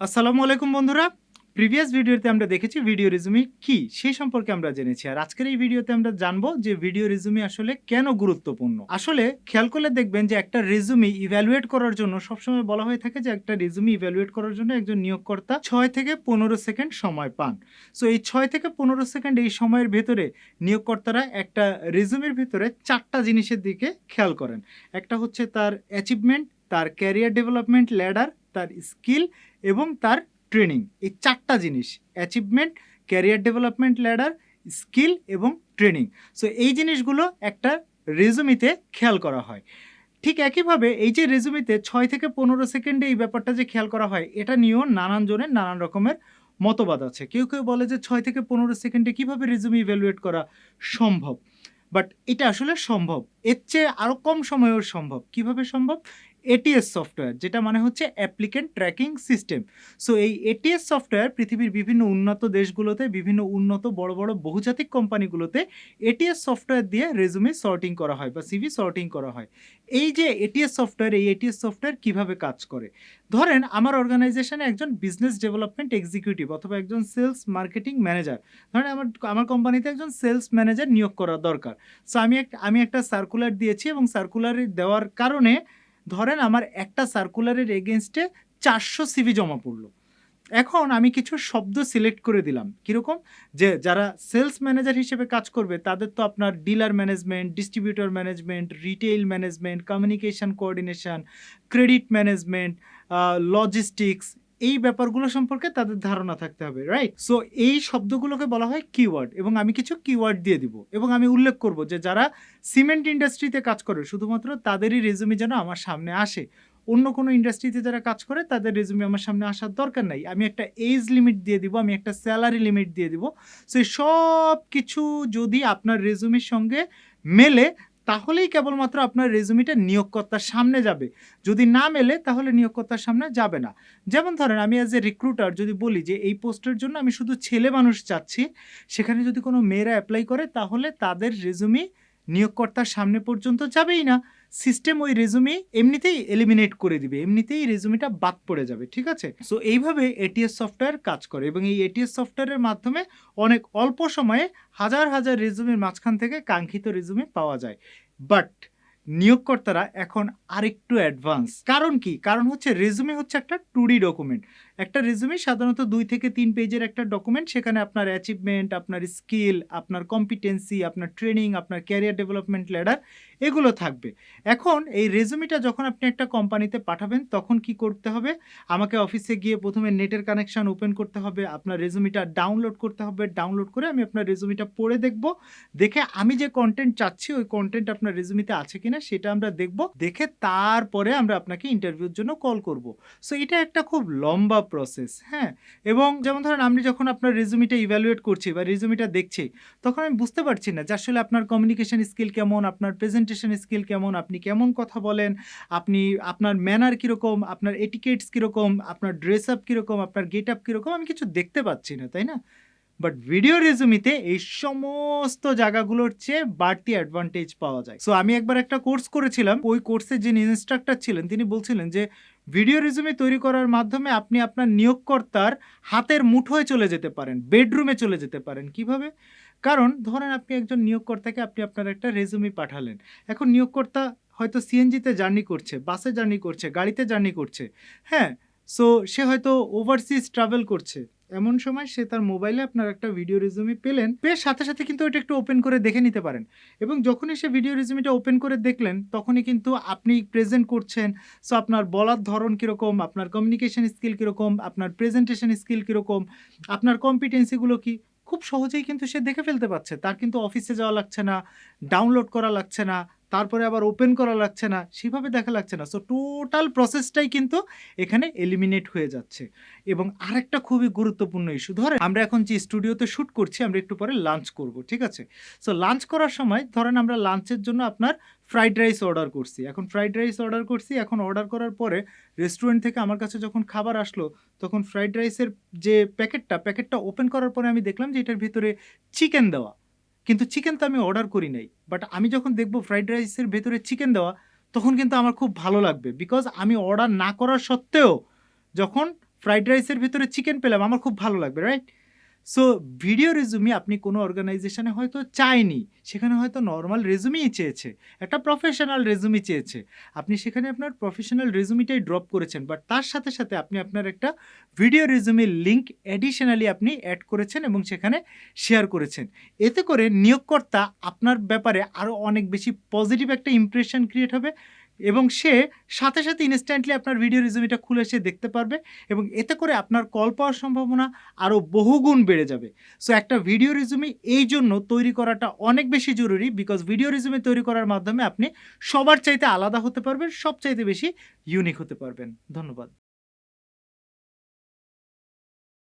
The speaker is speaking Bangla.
আসসালামু আলাইকুম বন্ধুরা। প্রিভিয়াস ভিডিওতে আমরা দেখেছি ভিডিও রেজুমি কি, সেই সম্পর্কে আমরা জেনেছি। আর আজকের এই ভিডিওতে আমরা জানব যে ভিডিও রেজুমি আসলে কেন গুরুত্বপূর্ণ। আসলে খেয়াল করলে দেখবেন যে একটা রেজুমি ইভ্যালুয়েট করার জন্য সবসময় বলা হয়ে থাকে যে একটা রেজুমি ইভ্যালুয়েট করার জন্য একজন নিয়োগকর্তা ছয় থেকে পনেরো সেকেন্ড সময় পান। সো এই ছয় থেকে পনেরো সেকেন্ড এই সময়ের ভেতরে নিয়োগকর্তারা একটা রেজুমির ভেতরে চারটা জিনিসের দিকে খেয়াল করেন। একটা হচ্ছে তার অ্যাচিভমেন্ট তার ক্যারিয়ার ডেভেলপমেন্ট ল্যাডার তার স্কিল এবং তার ট্রেনিং। এই চারটা জিনিস achievement career development ladder skill এবং ট্রেনিং সো এই জিনিসগুলো একটা রেজুমিতে খেয়াল করা হয়। ঠিক একইভাবে এই যে রেজুমিতে ছয় থেকে পনেরো সেকেন্ডে এই ব্যাপারটা যে খেয়াল করা হয়, এটা নিয়েও নানান জনের নানান রকমের মতবাদ আছে। কেউ কেউ বলে যে ছয় থেকে পনেরো সেকেন্ডে কীভাবে রেজুমি ইভ্যালুয়েট করা সম্ভব? বাট এটা আসলে সম্ভব। এর চেয়ে আরও কম সময়েও সম্ভব। কীভাবে সম্ভব? এটিএস সফটওয়্যার যেটা মানে হচ্ছে অ্যাপ্লিকেন্ট ট্র্যাকিং সিস্টেম সো এই এটিএস সফটওয়্যার পৃথিবীর বিভিন্ন উন্নত দেশগুলোতে, বিভিন্ন উন্নত বড় বড় বহুজাতিক কোম্পানিগুলোতে এটিএস সফটওয়্যার দিয়ে রেজুমে সর্টিং করা হয় বা সিভি সর্টিং করা হয়। এই যে এটিএস সফটওয়্যার এই এটিএস সফটওয়্যার কীভাবে কাজ করে? ধরেন, আমার অর্গানাইজেশনে একজন বিজনেস ডেভেলপমেন্ট এক্সিকিউটিভ অথবা একজন সেলস মার্কেটিং ম্যানেজার ধরেন, আমার আমার কোম্পানিতে একজন সেলস ম্যানেজার নিয়োগ করা দরকার। সো আমি এক, আমি একটা সার্কুলার দিয়েছি এবং সার্কুলার দেওয়ার কারণে ধরেন আমার একটা সার্কুলারের এগেনস্টে চারশো সিভি জমা পড়ল। এখন আমি কিছু শব্দ সিলেক্ট করে দিলাম। কীরকম? যে যারা সেলস ম্যানেজার হিসেবে কাজ করবে, তাদের তো আপনার dealer management distributor management retail management communication coordination credit management logistics এই ব্যাপারগুলো সম্পর্কে তাদের ধারণা থাকতে হবে রাইট সো এই শব্দগুলোকে বলা হয় কিওয়ার্ড এবং আমি কিছু কিওয়ার্ড দিয়ে দিব এবং আমি উল্লেখ করব যে যারা সিমেন্ট ইন্ডাস্ট্রিতে কাজ করে, শুধুমাত্র তাদেরই রেজুমি যেন আমার সামনে আসে। অন্য কোনো ইন্ডাস্ট্রিতে যারা কাজ করে, তাদের রেজুমি আমার সামনে আসার দরকার নাই। আমি একটা এজ লিমিট দিয়ে দিব, আমি একটা স্যালারি লিমিট দিয়ে দিব। সো সব কিছু যদি আপনার রেজুমির সঙ্গে মেলে তাহলেই কেবলমাত্র আপনার রেজুমিটা নিয়োগকর্তার সামনে যাবে। যদি না মেলে, তাহলে নিয়োগকর্তার সামনে যাবে না। যেমন ধরেন, আমি অ্যাজ এ রিক্রুটার যদি বলি যে, এই পোস্টের জন্য আমি শুধু ছেলে মানুষ চাচ্ছি, সেখানে যদি কোনো মেয়েরা অ্যাপ্লাই করে, তাহলে তাদের রেজুমি নিয়োগকর্তার সামনে পর্যন্ত যাবেই না। সিস্টেম ওই রেজুমি এমনিতেই এলিমিনেট করে দিবে, এমনিতেই রেজুমিটা বাদ পড়ে যাবে, ঠিক আছে? সো এইভাবে এটিএস সফটওয়্যার কাজ করে এবং এই এটিএস সফটওয়্যারের মাধ্যমে অনেক অল্প সময়ে হাজার হাজার রেজুমির মাঝখান থেকে কাঙ্ক্ষিত রেজুমি পাওয়া যায়। বাট নিয়োগকর্তারা এখন আরেকটু অ্যাডভান্স কারণ কি? কারণ হচ্ছে রেজুমে হচ্ছে একটা টুডি ডকুমেন্ট একটা রেজুমে সাধারণত দুই থেকে তিন পেজের একটা ডকুমেন্ট সেখানে আপনার অ্যাচিভমেন্ট আপনার স্কিল আপনার কম্পিটেন্সি আপনার ট্রেনিং আপনার ক্যারিয়ার ডেভেলপমেন্ট ল্যাডার এগুলো থাকবে। এখন এই রেজুমিটা যখন আপনি একটা কোম্পানিতে পাঠাবেন, তখন কি করতে হবে? আমাকে অফিসে গিয়ে প্রথমে নেটের কানেকশান ওপেন করতে হবে, আপনার রেজুমিটা ডাউনলোড করতে হবে ডাউনলোড করে আমি আপনার রেজুমিটা পড়ে দেখব, দেখে আমি যে কন্টেন্ট চাচ্ছি, ওই কন্টেন্ট আপনার রেজুমিতে আছে কিনা, সেটা আমরা দেখব, দেখে তারপরে আমরা আপনাকে ইন্টারভিউর জন্য কল করব। সো এটা একটা খুব লম্বা প্রসেস হ্যাঁ? এবং যেমন ধরেন আমি যখন আপনার রেজুমিটা ইভ্যালুয়েট করছি বা রেজুমিটা দেখছি, তখন আমি বুঝতে পারছি না যে আসলে আপনার কমিউনিকেশন স্কিল কেমন, আপনার প্রেজেন্টেশন স্কিল কেমন, আপনি কেমন কথা বলেন, আপনি, আপনার ম্যানার কীরকম, আপনার এটিকেটস কীরকম, আপনার ড্রেস আপ কীরকম, আপনার গেট আপ কীরকম, আমি কিছু দেখতে পাচ্ছি না, তাই না? বাট ভিডিও রেজুমিতে এই সমস্ত জায়গাগুলোর চেয়ে বাড়তি অ্যাডভান্টেজ পাওয়া যায়। সো আমি একবার একটা কোর্স করেছিলাম, ওই কোর্সের যিনি ইনস্ট্রাক্টর ছিলেন, তিনি বলছিলেন যে ভিডিও রেজুমে তৈরি করার মাধ্যমে আপনি আপনার নিয়োগকর্তার হাতের মুঠোয় চলে যেতে পারেন, বেডরুমে চলে যেতে পারেন। কীভাবে? কারণ ধরেন আপনি একজন নিয়োগকর্তাকে আপনি আপনার একটা রেজুমি পাঠালেন। এখন নিয়োগকর্তা হয়তো সিএনজিতে জার্নি করছে, বাসে জার্নি করছে, গাড়িতে জার্নি করছে। হ্যাঁ সো সে হয়তো ওভারসিজ ট্রাভেল করছে। এমন সময় সে তার মোবাইলে আপনার একটা ভিডিও রেজুমি পেলেন। পেয়ে সাথে সাথে কিন্তু ওইটা একটু ওপেন করে দেখে নিতে পারেন। এবং যখনই সে ভিডিও রেজুমিটা ওপেন করে দেখলেন, তখনই কিন্তু আপনি প্রেজেন্ট করছেন। সো আপনার বলার ধরন কীরকম? আপনার কমিউনিকেশন স্কিল কীরকম? আপনার প্রেজেন্টেশন স্কিল কীরকম? আপনার কম্পিটেন্সিগুলো কি? খুব সহজেই কিন্তু সে দেখে ফেলতে পারছে। তার কিন্তু অফিসে যাওয়া লাগছে না ডাউনলোড করা লাগছে না। তারপরে আবার ওপেন করা লাগছে না, সেভাবে দেখা লাগছে না। সো টোটাল প্রসেসটাই কিন্তু এখানে এলিমিনেট হয়ে যাচ্ছে। এবং আরেকটা খুবই গুরুত্বপূর্ণ ইস্যু ধরেন আমরা এখন যে স্টুডিওতে শ্যুট করছি, আমরা একটু পরে লাঞ্চ করব, ঠিক আছে? সো লাঞ্চ করার সময় ধরেন আমরা লাঞ্চের জন্য আপনার ফ্রাইড রাইস অর্ডার করছি। এখন ফ্রাইড রাইস অর্ডার করছি, এখন অর্ডার করার পরে রেস্টুরেন্ট থেকে আমার কাছে যখন খাবার আসলো, তখন ফ্রাইড রাইসের যে প্যাকেটটা প্যাকেটটা ওপেন করার পরে আমি দেখলাম যে এটার ভিতরে চিকেন দেওয়া। কিন্তু চিকেন তো আমি অর্ডার করি নাই। বাট আমি যখন দেখব ফ্রাইড রাইসের ভেতরে চিকেন দেওয়া, তখন কিন্তু আমার খুব ভালো লাগবে। বিকজ আমি অর্ডার না করার সত্ত্বেও যখন ফ্রাইড রাইসের ভেতরে চিকেন পেলাম, আমার খুব ভালো লাগবে রাইট সো ভিডিও রেজুমি আপনি কোনো অর্গানাইজেশনে হয়তো চায়নি, সেখানে হয়তো নর্মাল রেজুমিই চেয়েছে, একটা প্রফেশনাল রেজুমি চেয়েছে। আপনি সেখানে আপনার প্রফেশনাল রেজুমিটাই ড্রপ করেছেন বাট তার সাথে সাথে আপনি আপনার একটা ভিডিও রেজুমির লিঙ্ক অ্যাডিশনালি আপনি অ্যাড করেছেন এবং সেখানে শেয়ার করেছেন। এতে করে নিয়োগকর্তা আপনার ব্যাপারে আরও অনেক বেশি পজিটিভ একটা ইমপ্রেশন ক্রিয়েট হবে। এবং সে সাথে সাথে ইনস্ট্যান্টলি আপনার ভিডিও রিজুমিটা খুলে সে দেখতে পারবে এবং এতে করে আপনার কল পাওয়ার সম্ভাবনা আরও বহুগুণ বেড়ে যাবে। সো একটা ভিডিও রিজুমি এই জন্য তৈরি করাটা অনেক বেশি জরুরি বিকজ ভিডিও রিজুমি তৈরি করার মাধ্যমে আপনি সবার চাইতে আলাদা হতে পারবেন সব চাইতে বেশি ইউনিক হতে পারবেন। ধন্যবাদ।